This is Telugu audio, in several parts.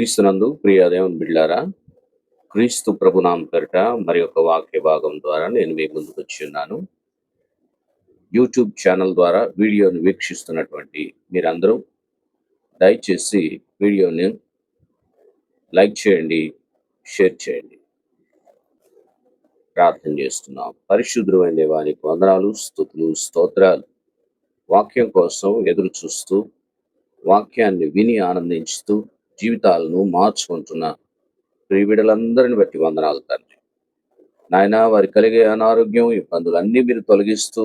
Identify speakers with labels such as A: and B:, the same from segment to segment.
A: క్రీస్తునందు ప్రియ దేవుని బిళ్ళారా క్రీస్తు ప్రభునాం పేరిట మరి ఒక వాక్య భాగం ద్వారా నేను మీ ముందుకు వచ్చి ఉన్నాను. యూట్యూబ్ ఛానల్ ద్వారా వీడియోను వీక్షిస్తున్నటువంటి మీరందరూ దయచేసి వీడియోని లైక్ చేయండి షేర్ చేయండి. ప్రార్థన చేస్తున్నాం. పరిశుద్ధమైన దేవానికి వందనాలు స్థుతులు స్తోత్రాలు. వాక్యం కోసం ఎదురు చూస్తూ వాక్యాన్ని విని ఆనందించుతూ జీవితాలను మార్చుకుంటున్న ప్రియబిడలందరిని బట్టి వందనాలు తండ్రి. నాయన వారి కలిగే అనారోగ్యం ఇబ్బందులు అన్ని మీరు తొలగిస్తూ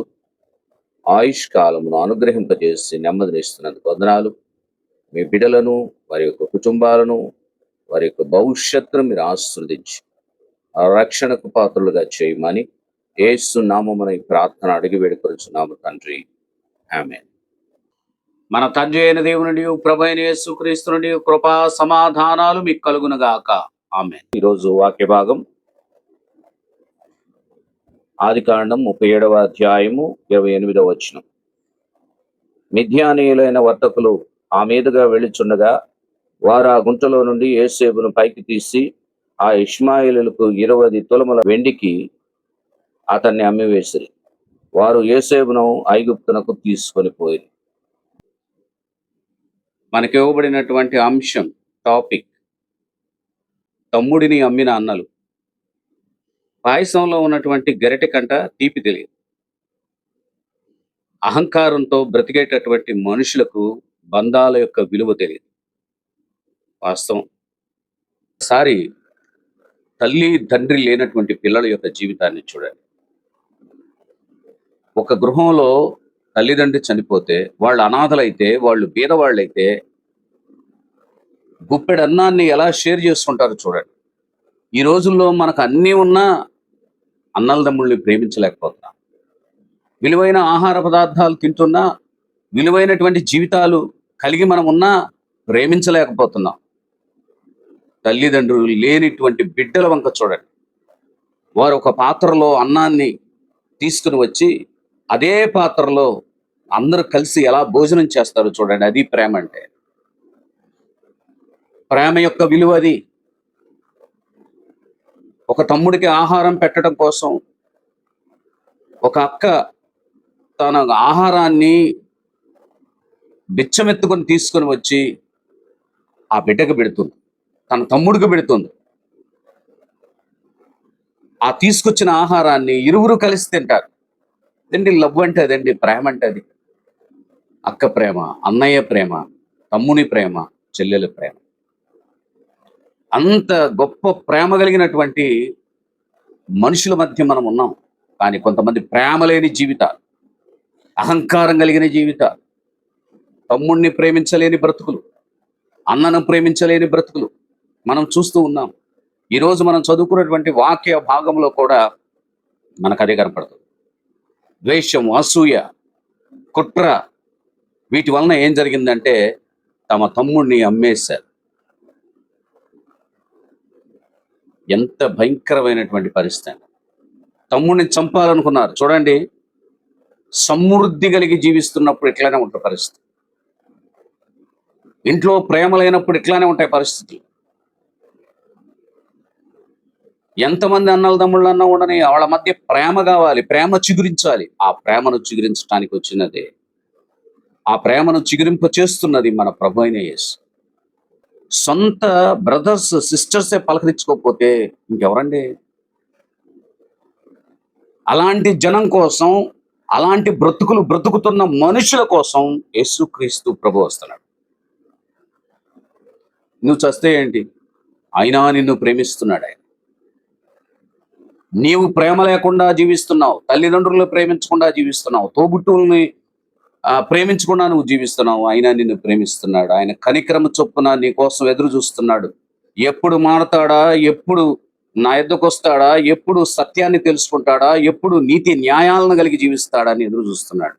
A: ఆయుష్ కాలమును అనుగ్రహింపజేసి నెమ్మదినిస్తున్నందుకు వందనాలు. మీ బిడలను వారి యొక్క కుటుంబాలను వారి యొక్క భవిష్యత్తును మీరు ఆశ్రదించి రక్షణకు పాత్రలుగా చేయమని ఏసు నామమున ఈ ప్రార్థన అడిగి వేడుకొలుచున్నాము తండ్రి. ఆమె మన తండ్రి అయిన దేవుని ప్రభైన అయిన నుండి కృపా సమాధానాలు మీకు కలుగునగాక ఆమె ఈరోజు వాక్య భాగం ఆది కాండం ముప్పై ఏడవ అధ్యాయము ఇరవై ఎనిమిదవ వచ్చిన మిథ్యానీయులైన వర్తకులు ఆ మీదుగా వెళ్ళుచుండగా వారు ఆ గుంటలో నుండి ఏసేపును పైకి తీసి ఆ ఇష్మాయిలులకు ఇరవై తులముల వెండికి అతన్ని అమ్మివేసిరి. వారు ఏసేపును ఐగుప్తునకు తీసుకొని పోయి మనకి ఇవ్వబడినటువంటి అంశం టాపిక్ తమ్ముడిని అమ్మిన అన్నలు. పాయసంలో ఉన్నటువంటి గరిటె కంట తీపి తెలియదు. అహంకారంతో బ్రతికేటటువంటి మనుషులకు బంధాల యొక్క విలువ తెలియదు. వాస్తవం. ఒకసారి తల్లి తండ్రి లేనటువంటి పిల్లల యొక్క జీవితాన్ని చూడండి. ఒక గృహంలో తల్లిదండ్రి చనిపోతే వాళ్ళు అనాథలైతే వాళ్ళు బీదవాళ్ళైతే గుప్పెడు అన్నాన్ని ఎలా షేర్ చేసుకుంటారో చూడండి. ఈ రోజుల్లో మనకు అన్నీ ఉన్నా అన్నలదమ్ముల్ని ప్రేమించలేకపోతున్నాం. విలువైన ఆహార పదార్థాలు తింటున్నా విలువైనటువంటి జీవితాలు కలిగి మనం ఉన్నా ప్రేమించలేకపోతున్నాం. తల్లిదండ్రులు లేనిటువంటి బిడ్డల వంక చూడండి. వారు ఒక పాత్రలో అన్నాన్ని తీసుకుని వచ్చి అదే పాత్రలో అందరూ కలిసి ఎలా భోజనం చేస్తారో చూడండి. అది ప్రేమ అంటే. ప్రేమ యొక్క విలువ అది. ఒక తమ్ముడికి ఆహారం పెట్టడం కోసం ఒక అక్క తన ఆహారాన్ని బిచ్చమెత్తుకొని తీసుకొని వచ్చి ఆ బిడ్డకు పెడుతుంది. తన తమ్ముడికి పెడుతుంది. ఆ తీసుకొచ్చిన ఆహారాన్ని ఇరువురు కలిసి తింటారు. అదండి లవ్ అంటే అదండి ప్రేమ అంటే అది. అక్క ప్రేమ అన్నయ్య ప్రేమ తమ్ముని ప్రేమ చెల్లెల ప్రేమ. అంత గొప్ప ప్రేమ కలిగినటువంటి మనుషుల మధ్య మనం ఉన్నాం. కానీ కొంతమంది ప్రేమ లేని జీవితాలు అహంకారం కలిగిన జీవితాలు తమ్ముణ్ణి ప్రేమించలేని బ్రతుకులు అన్నను ప్రేమించలేని బ్రతుకులు మనం చూస్తూ ఉన్నాం. ఈరోజు మనం చదువుకున్నటువంటి వాక్య భాగంలో కూడా మనకు అదే కనపడుతుంది. ద్వేషం అసూయ కుట్ర వీటి వలన ఏం జరిగిందంటే తమ తమ్ముడిని అమ్మేశారు. ఎంత భయంకరమైనటువంటి పరిస్థితి. తమ్ముడిని చంపాలనుకున్నారు. చూడండి సమృద్ధి కలిగి జీవిస్తున్నప్పుడు ఎట్లానే ఉంటుంది పరిస్థితి. ఇంట్లో ప్రేమ లేనప్పుడు ఇట్లానే ఉంటాయి పరిస్థితులు. ఎంతమంది అన్నల తమ్ముళ్ళు అన్నా ఉండని వాళ్ళ మధ్య ప్రేమ కావాలి ప్రేమ చిగురించాలి. ఆ ప్రేమను చిగురించడానికి వచ్చినదే ఆ ప్రేమను చిగురింప చేస్తున్నది మన ప్రభు అయిన యేసు. సొంత బ్రదర్స్ సిస్టర్సే పలకరించుకోకపోతే ఇంకెవరండి? అలాంటి జనం కోసం అలాంటి బ్రతుకులు బ్రతుకుతున్న మనుషుల కోసం యేసుక్రీస్తు ప్రభు వస్తున్నాడు. నువ్వు చస్తే ఏంటి? అయినా నిన్ను ప్రేమిస్తున్నాడు ఆయన. నీవు ప్రేమ లేకుండా జీవిస్తున్నావు తల్లిదండ్రులను ప్రేమించకుండా జీవిస్తున్నావు తోబుట్టువుల్ని ప్రేమించకుండా నువ్వు జీవిస్తున్నావు. ఆయన నిన్ను ప్రేమిస్తున్నాడు. ఆయన కనికరము చొప్పున నీ కోసం ఎదురు చూస్తున్నాడు. ఎప్పుడు మారతాడా? ఎప్పుడు నా ఎద్దకు వస్తాడా? ఎప్పుడు సత్యాన్ని తెలుసుకుంటాడా? ఎప్పుడు నీతి న్యాయాలను కలిగి జీవిస్తాడా అని ఎదురు చూస్తున్నాడు.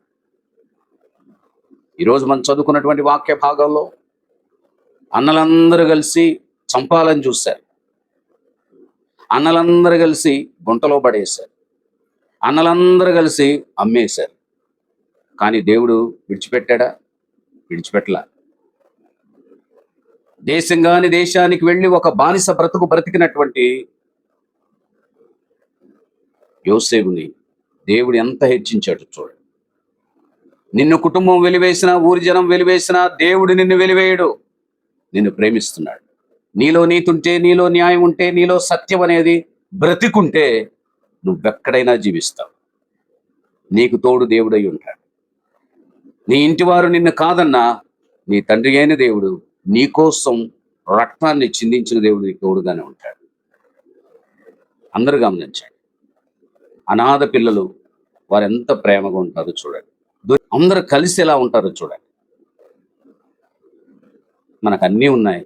A: ఈరోజు మనం చదువుకున్నటువంటి వాక్య భాగంలో అన్నలందరూ కలిసి చంపాలని చూశారు. అన్నలందరూ కలిసి గుంటలో పడేశారు. అన్నలందరూ కలిసి అమ్మేశారు. కానీ దేవుడు విడిచిపెట్టాడా? విడిచిపెట్టలా. దేశంగాని దేశానికి వెళ్ళి ఒక బానిస బ్రతుకు బ్రతికినటువంటి యోసేపుని దేవుడు ఎంత హెచ్చించాడు చూడండి నిన్ను కుటుంబం వెలివేసినా ఊరి జనం వెలివేసినా దేవుడు నిన్ను వెలివేయడు. నిన్ను ప్రేమిస్తున్నాడు. నీలో నీతుంటే నీలో న్యాయం ఉంటే నీలో సత్యం అనేది బ్రతికుంటే నువ్వెక్కడైనా జీవిస్తావు. నీకు తోడు దేవుడై ఉంటాడు. నీ ఇంటివారు నిన్ను కాదన్నా నీ తండ్రి అయిన దేవుడు నీకోసం రక్తాన్ని చిందించిన దేవుడు నీకు తోడుగానే ఉంటాడు. అందరూ గమనించండి. అనాథ పిల్లలు వారు ఎంత ప్రేమగా ఉంటారో చూడండి. అందరు అందరూ కలిసి ఎలా ఉంటారో చూడండి. మనకు అన్నీ ఉన్నాయి.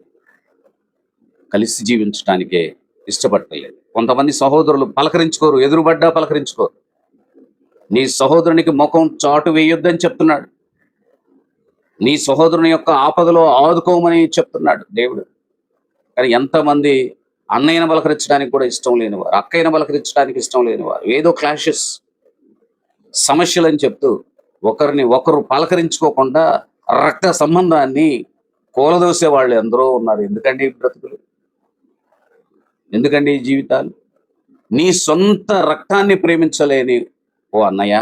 A: కలిసి జీవించడానికే ఇష్టపడలేదు కొంతమంది సహోదరులు పలకరించుకోరు ఎదురుబడ్డా పలకరించుకోరు. నీ సహోదరునికి ముఖం చాటు వేయొద్దని చెప్తున్నాడు. నీ సహోదరుని యొక్క ఆపదలో ఆదుకోమని చెప్తున్నాడు దేవుడు. కానీ ఎంతమంది అన్నయ్యను బలకరించడానికి కూడా ఇష్టం లేనివారు అక్కయ్యను బలకరించడానికి ఇష్టం లేనివారు ఏదో క్లాషెస్ సమస్యలు అని చెప్తూ ఒకరిని ఒకరు పలకరించుకోకుండా రక్త సంబంధాన్ని కూలదోసే వాళ్ళు ఎందరో ఉన్నారు. ఎందుకండి ఈ బ్రతుకులు? ఎందుకండి ఈ జీవితాలు? నీ సొంత రక్తాన్ని ప్రేమించలేని ఓ అన్నయ్య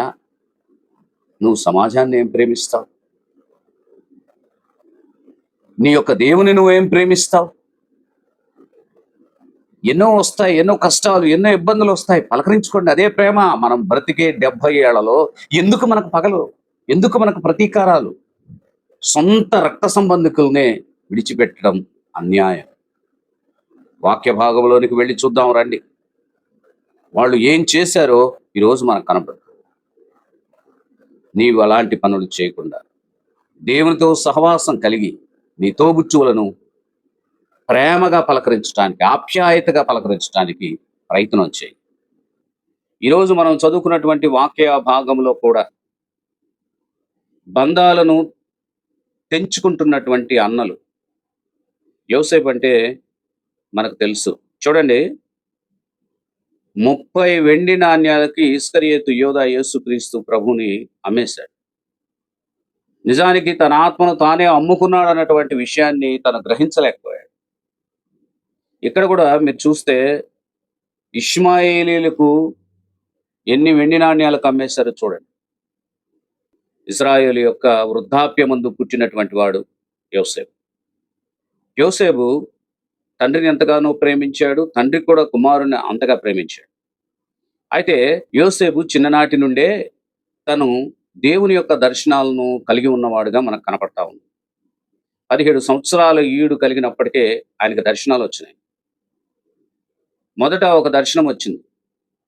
A: నువ్వు సమాజాన్ని ఏం ప్రేమిస్తావు? నీ యొక్క దేవుని నువ్వేం ప్రేమిస్తావు? ఎన్నో వస్తాయి ఎన్నో కష్టాలు ఎన్నో ఇబ్బందులు వస్తాయి. పలకరించుకోండి అదే ప్రేమ. మనం బ్రతికే డెబ్బై ఏళ్ళలో ఎందుకు మనకు పగలు? ఎందుకు మనకు ప్రతీకారాలు? సొంత రక్త సంబంధికులనే విడిచిపెట్టడం అన్యాయం. వాక్య భాగంలోనికి వెళ్ళి చూద్దాం రండి. వాళ్ళు ఏం చేశారో ఈరోజు మనకు కనపడదు నీవు అలాంటి పనులు చేయకుండా దేవునితో సహవాసం కలిగి నీ తోబుచ్చువులను ప్రేమగా పలకరించడానికి ఆప్యాయతగా పలకరించడానికి ప్రయత్నం చేయి. ఈరోజు మనం చదువుకున్నటువంటి వాక్య భాగంలో కూడా బంధాలను తెంచుకుంటున్నటువంటి అన్నలు యోసేపు అంటే మనకు తెలుసు. చూడండి. ముప్పై వెండి నాణ్యాలకి ఇస్కరియేతు యోధా యేసుక్రీస్తు ప్రభుని అమ్మేశాడు. నిజానికి తన ఆత్మను తానే అమ్ముకున్నాడు అన్నటువంటి విషయాన్ని తను గ్రహించలేకపోయాడు. ఇక్కడ కూడా మీరు చూస్తే ఇష్మాయేలీలకు ఎన్ని వెండి నాణ్యాలు కమ్మేశారో చూడండి. ఇస్రాయేల్ యొక్క వృద్ధాప్యమందు పుట్టినటువంటి వాడు యోసేపు. యోసేపు తండ్రిని ఎంతగానో ప్రేమించాడు తండ్రి కూడా కుమారుని అంతగా ప్రేమించాడు. అయితే యోసేపు చిన్ననాటి నుండే తను దేవుని యొక్క దర్శనాలను కలిగి ఉన్నవాడుగా మనకు కనపడతా ఉంది. పదిహేడు సంవత్సరాల ఈడు కలిగినప్పటికే ఆయనకు దర్శనాలు వచ్చినాయి. మొదట ఒక దర్శనం వచ్చింది.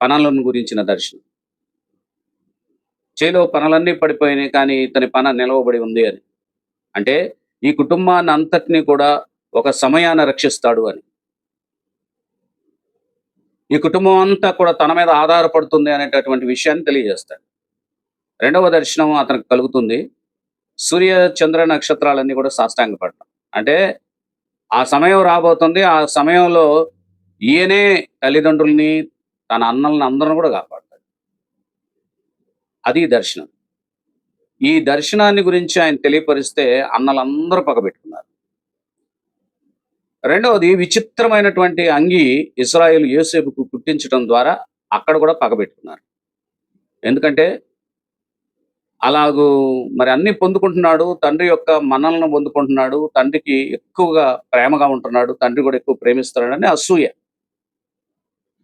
A: పనులను గురించిన దర్శనం. చేలో పనులన్నీ పడిపోయినాయి కానీ ఇతని పన నిలవబడి ఉంది అని. అంటే ఈ కుటుంబాన్ని అంతటినీ కూడా ఒక సమయాన రక్షిస్తాడు అని. ఈ కుటుంబం అంతా కూడా తన మీద ఆధారపడుతుంది అనేటటువంటి విషయాన్ని తెలియజేస్తాడు. రెండవ దర్శనం అతనికి కలుగుతుంది. సూర్య చంద్ర నక్షత్రాలన్నీ కూడా సాష్టాంగపడటం. అంటే ఆ సమయం రాబోతుంది. ఆ సమయంలో ఈయనే తల్లిదండ్రుల్ని తన అన్నల్ని అందరిని కూడా కాపాడతాడు. అది దర్శనం. ఈ దర్శనాన్ని గురించి ఆయన తెలియపరిస్తే అన్నలందరూ పగబెట్టుకున్నారు. రెండవది విచిత్రమైనటువంటి అంగి ఇస్రాయేల్ యూసేపుకు కుట్టించడం ద్వారా అక్కడ కూడా పగబెట్టుకున్నారు. ఎందుకంటే అలాగూ మరి అన్ని పొందుకుంటున్నాడు తండ్రి యొక్క మనల్ని పొందుకుంటున్నాడు తండ్రికి ఎక్కువగా ప్రేమగా ఉంటున్నాడు తండ్రి కూడా ఎక్కువ ప్రేమిస్తున్నాడని అసూయ.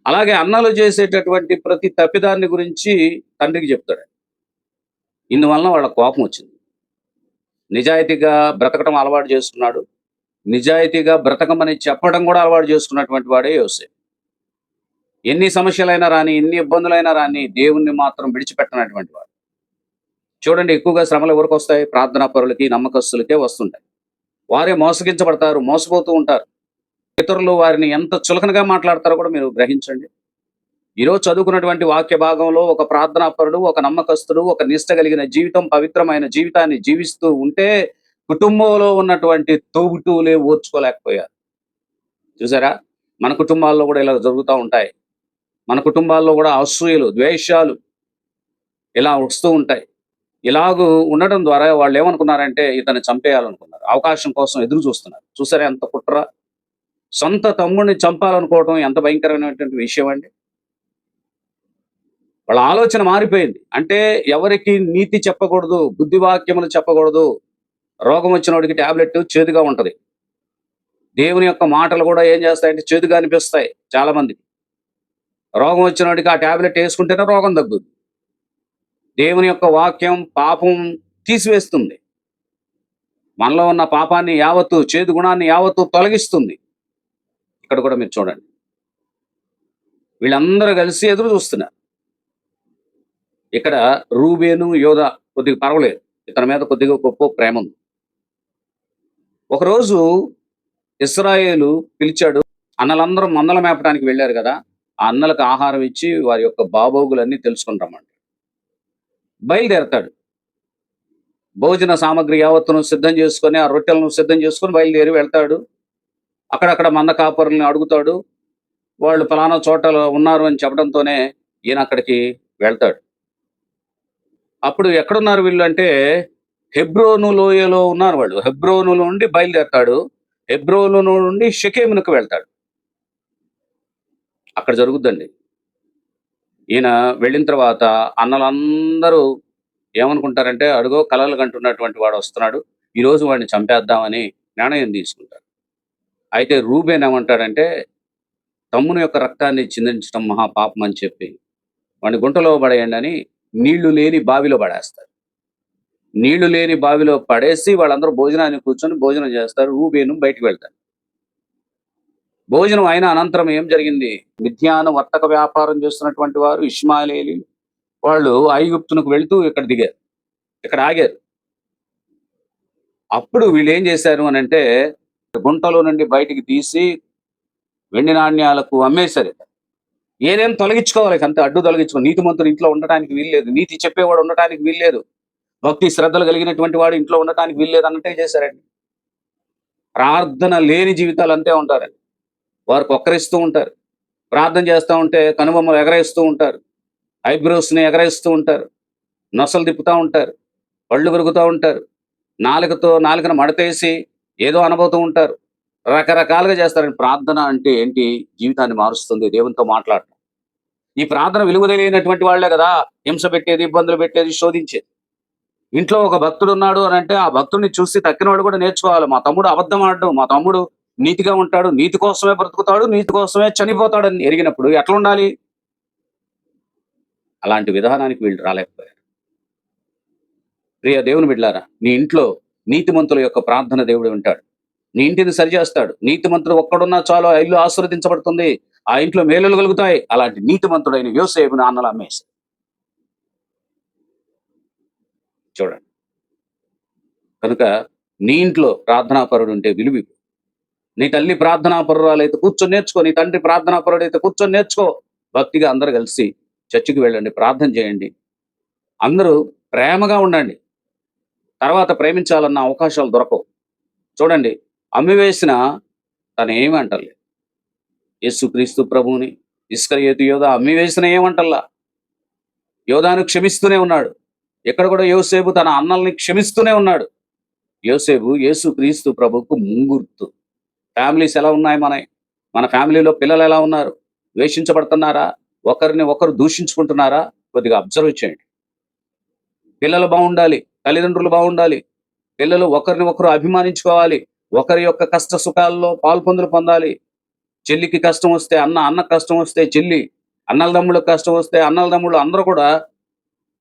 A: అలాగే అన్నలు చేసేటటువంటి ప్రతి తప్పిదాన్ని గురించి తండ్రికి చెప్తాడు. ఇందువలన వాళ్ళ కోపం వచ్చింది. నిజాయితీగా బ్రతకడం అలవాటు చేసుకున్నాడు. నిజాయితీగా బ్రతకమని చెప్పడం కూడా అలవాటు చేసుకున్నటువంటి వాడే యోసే ఎన్ని సమస్యలైనా రాని ఎన్ని ఇబ్బందులైనా రాని దేవుణ్ణి మాత్రం విడిచిపెట్టనటువంటి వాడు. చూడండి ఎక్కువగా శ్రమలు ఎవరికి వస్తాయి? ప్రార్థనా పరులకి నమ్మకస్తులకే వస్తుంటాయి. వారే మోసగించబడతారు మోసపోతూ ఉంటారు. ఇతరులు వారిని ఎంత చులకనగా మాట్లాడతారో కూడా మీరు గ్రహించండి. ఈరోజు చదువుకున్నటువంటి వాక్య భాగంలో ఒక ప్రార్థనాపరుడు ఒక నమ్మకస్తుడు ఒక నిష్ట కలిగిన జీవితం పవిత్రమైన జీవితాన్ని జీవిస్తూ ఉంటే కుటుంబంలో ఉన్నటువంటి తోబుటూలే ఓర్చుకోలేకపోయారు. చూసారా? మన కుటుంబాల్లో కూడా ఇలా జరుగుతూ ఉంటాయి. మన కుటుంబాల్లో కూడా అసూయలు ద్వేషాలు ఇలా వస్తూ ఉంటాయి. ఇలాగూ ఉండడం ద్వారా వాళ్ళు ఏమనుకున్నారంటే ఇతను చంపేయాలనుకున్నారు. అవకాశం కోసం ఎదురు చూస్తున్నారు. చూసారా ఎంత కుట్ర? సొంత తమ్ముడిని చంపాలనుకోవడం ఎంత భయంకరమైనటువంటి విషయం అండి. వాళ్ళ ఆలోచన మారిపోయింది. అంటే ఎవరికి నీతి చెప్పకూడదు బుద్ధివాక్యములు చెప్పకూడదు. రోగం వచ్చిన వాడికి టాబ్లెట్ చేదుగా ఉంటది. దేవుని యొక్క మాటలు కూడా ఏం చేస్తాయంటే చేదుగా అనిపిస్తాయి చాలా మందికి రోగం వచ్చిన వాడికి ఆ టాబ్లెట్ వేసుకుంటేనే రోగం తగ్గుద్ది. దేవుని యొక్క వాక్యం పాపం తీసివేస్తుంది. మనలో ఉన్న పాపాన్ని యావత్తు చేదు గుణాన్ని యావత్తు తొలగిస్తుంది. ఇక్కడ కూడా మీరు చూడండి. వీళ్ళందరూ కలిసి ఎదురు చూస్తున్నారు. ఇక్కడ రూబేను యోధ కొద్దిగా పర్వాలేదు. ఇతని మీద కొద్దిగా గొప్ప ప్రేమ ఉంది. ఒకరోజు ఇస్రాయేలు పిలిచాడు. అన్నలందరూ మందల మేపడానికి వెళ్ళారు కదా. ఆ అన్నలకు ఆహారం ఇచ్చి వారి యొక్క బాబోగులన్నీ తెలుసుకుని బయలుదేరతాడు. భోజన సామాగ్రి యావత్తును సిద్ధం చేసుకొని ఆ రొట్టెలను సిద్ధం చేసుకొని బయలుదేరి వెళ్తాడు. అక్కడక్కడ మంద కాపరులను అడుగుతాడు. వాళ్ళు ఫలానా చోటలో ఉన్నారు అని చెప్పడంతోనే ఈయన అక్కడికి వెళ్తాడు. అప్పుడు ఎక్కడున్నారు వీళ్ళు అంటే హెబ్రోను లోయలో ఉన్నారు వాళ్ళు. హెబ్రోను నుండి బయలుదేరతాడు. హెబ్రోను నుండి షకేమునకు వెళ్తాడు. అక్కడ జరుగుద్దండి. ఈయన వెళ్ళిన తర్వాత అన్నలందరూ ఏమనుకుంటారంటే అడుగో కలలు కంటున్నటువంటి వాడు వస్తున్నాడు ఈ రోజు వాడిని చంపేద్దామని నిర్ణయం తీసుకుంటారు. అయితే రూబేన్ ఏమంటాడంటే తమ్ముని యొక్క రక్తాన్ని చిందించడం మహా పాపం అని చెప్పి వాడిని గుంటలో పడేయండి అని నీళ్ళు లేని బావిలో పడేస్తారు. నీళ్ళు లేని బావిలో పడేసి వాళ్ళందరూ భోజనాన్ని కూర్చొని భోజనం చేస్తారు రూబేను బయటికి వెళ్తారు. భోజనం అయిన అనంతరం ఏం జరిగింది? మిథ్యాన వర్తక వ్యాపారం చేస్తున్నటువంటి వారు ఇస్మాయిలీలు వాళ్ళు ఐగుప్తునకు వెళ్తూ ఇక్కడ దిగారు. ఇక్కడ ఆగారు. అప్పుడు వీళ్ళు ఏం చేశారు అని అంటే గుంటలో నుండి బయటికి తీసి వెండి నాణ్యాలకు అమ్మేశారు. ఏదేం తొలగించుకోవాలి? అంత అడ్డు తొలగించుకో. నీతి మంతుడు ఇంట్లో ఉండటానికి వీల్లేదు. నీతి చెప్పేవాడు ఉండటానికి వీల్లేదు. భక్తి శ్రద్ధలు కలిగినటువంటి వాడు ఇంట్లో ఉండటానికి వీల్లేదు అన్నట్టే చేశారండి. ప్రార్థన లేని జీవితాలు అంతే ఉంటారండి. వారు కొక్కరిస్తూ ఉంటారు. ప్రార్థన చేస్తూ ఉంటే కనుబొమ్మలు ఎగరేస్తూ ఉంటారు. ఐబ్రోస్ని ఎగరేస్తూ ఉంటారు. నొసలు తిప్పుతూ ఉంటారు. పళ్ళు కొరుకుతూ ఉంటారు. నాలుకతో నాలుకను మడతేసి ఏదో అనబోతూ ఉంటారు. రకరకాలుగా చేస్తారండి ప్రార్థన అంటే ఏంటి? జీవితాన్ని మారుస్తుంది. దేవునితో మాట్లాడటం. ఈ ప్రార్థన విలువ తెలియనటువంటి వాళ్ళే కదా. హింస పెట్టేది ఇబ్బందులు పెట్టేది శోధించేది. ఇంట్లో ఒక భక్తుడు ఉన్నాడు అని అంటే ఆ భక్తుడిని చూసి తక్కినవాడు కూడా నేర్చుకోవాలి. మా తమ్ముడు అబద్ధం ఆడడం మా తమ్ముడు నీతిగా ఉంటాడు నీతి కోసమే బ్రతుకుతాడు నీతి కోసమే చనిపోతాడని ఎరిగినప్పుడు ఎట్లా ఉండాలి? అలాంటి విధానానికి వీళ్ళు రాలేకపోయారు. ప్రియ దేవుని బిడ్డారా నీ ఇంట్లో నీతిమంతుల యొక్క ప్రార్థన దేవుడు వింటాడు నీ ఇంటిని సరిచేస్తాడు. నీతిమంతుడు ఒక్కడున్నా చాలు ఆ ఇల్లు ఆశీర్వదించబడుతుంది. ఆ ఇంట్లో మేలులు కలుగుతాయి. అలాంటి నీతిమంతుడైన యోసేపుని అన్నలు అమ్మేసి చూడండి. కనుక నీ ఇంట్లో ప్రార్థనాపరుడు ఉంటే విలువి నీ తల్లి ప్రార్థనాపరురాలైతే కూర్చొని నేర్చుకో నీ తండ్రి ప్రార్థనాపరుడు అయితే కూర్చొని నేర్చుకో. భక్తిగా అందరు కలిసి చర్చికి వెళ్ళండి ప్రార్థన చేయండి. అందరూ ప్రేమగా ఉండండి. తర్వాత ప్రేమించాలన్న అవకాశాలు దొరకవు. చూడండి అమ్మివేసిన తను ఏమంటలే యేసుక్రీస్తు ప్రభువుని ఇస్కరియేతు యోధ అమ్మివేసిన ఏమంటల్లా యోధాను క్షమిస్తూనే ఉన్నాడు. ఎక్కడ కూడా యోసేపు తన అన్నల్ని క్షమిస్తూనే ఉన్నాడు. యోసేపు యేసు క్రీస్తు ప్రభుకు ముంగుర్తు. ఫ్యామిలీస్ ఎలా ఉన్నాయి మన మన ఫ్యామిలీలో పిల్లలు ఎలా ఉన్నారు? ద్వేషించబడుతున్నారా? ఒకరిని ఒకరు దూషించుకుంటున్నారా? కొద్దిగా అబ్జర్వ్ చేయండి. పిల్లలు బాగుండాలి తల్లిదండ్రులు బాగుండాలి. పిల్లలు ఒకరిని ఒకరు అభిమానించుకోవాలి. ఒకరి యొక్క కష్ట సుఖాల్లో పాల్పొందులు పొందాలి. చెల్లికి కష్టం వస్తే అన్న అన్న కష్టం వస్తే చెల్లి అన్నల తమ్ముళ్ళకి కష్టం వస్తే అన్నల తమ్ముళ్ళు అందరూ కూడా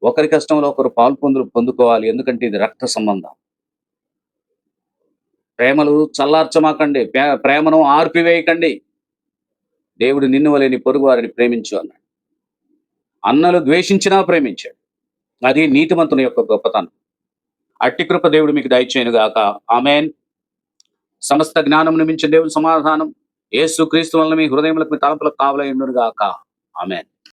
A: ఒకరి కష్టంలో ఒకరు పాల్పొందులు పొందుకోవాలి. ఎందుకంటే ఇది రక్త సంబంధం. ప్రేమలు చల్లార్చమాకండి. ప్రేమను ఆర్పివేయకండి. దేవుడు నిన్ను వలేని పొరుగు వారిని ప్రేమించు అన్నాడు. అన్నలు ద్వేషించినా ప్రేమించాడు. అది నీతిమంతుని యొక్క గొప్పతనం. అట్టి కృప దేవుడు మీకు దయచేయను గాక. ఆమెన్. సమస్త జ్ఞానం మించిన దేవుని సమాధానం. ఏసు క్రీస్తు వలన మీ హృదయములకు మీ తలంపులకు కావలై గాక. ఆమెన్.